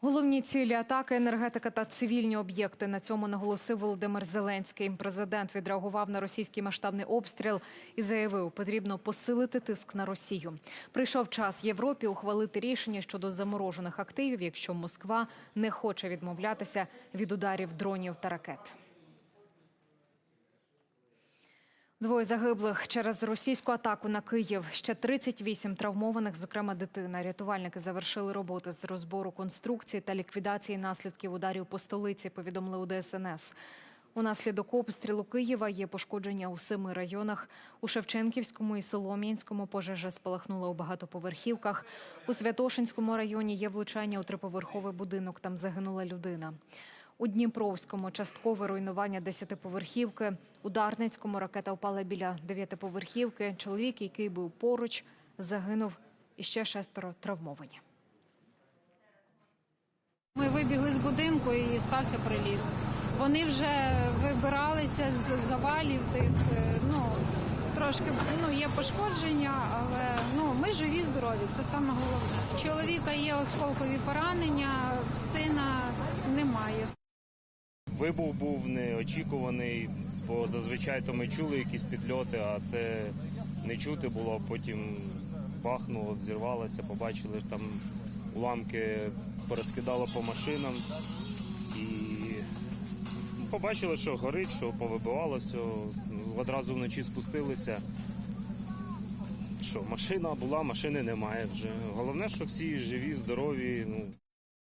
Головні цілі атаки, енергетика та цивільні об'єкти. На цьому наголосив Володимир Зеленський. Президент відреагував на російський масштабний обстріл і заявив, потрібно посилити тиск на Росію. Прийшов час Європі ухвалити рішення щодо заморожених активів, якщо Москва не хоче відмовлятися від ударів дронів та ракет. Двоє загиблих через російську атаку на Київ. Ще 38 травмованих, зокрема дитина. Рятувальники завершили роботи з розбору конструкції та ліквідації наслідків ударів по столиці. Повідомили у ДСНС. Унаслідок обстрілу Києва є пошкодження у семи районах. У Шевченківському і Солом'янському пожежа спалахнула у багатоповерхівках. У Святошинському районі є влучання у триповерховий будинок. Там загинула людина. У Дніпровському часткове руйнування десятиповерхівки. У Дарницькому ракета впала біля дев'ятиповерхівки. Чоловік, який був поруч, загинув. І ще шестеро травмовані. Ми вибігли з будинку і стався приліт. Вони вже вибиралися з завалів тих. е, Ну трошки ну є пошкодження, але ну ми живі, здорові. Це саме головне. У чоловіка є осколкові поранення, в сина. Вибух був неочікуваний, бо зазвичай то ми чули якісь підльоти, а це не чути було. Потім бахнуло, зірвалося, побачили там уламки порозкидало по машинам і побачили, що горить, що повибивало все. Одразу вночі спустилися. Що машина була, машини немає вже. Головне, що всі живі, здорові. Ну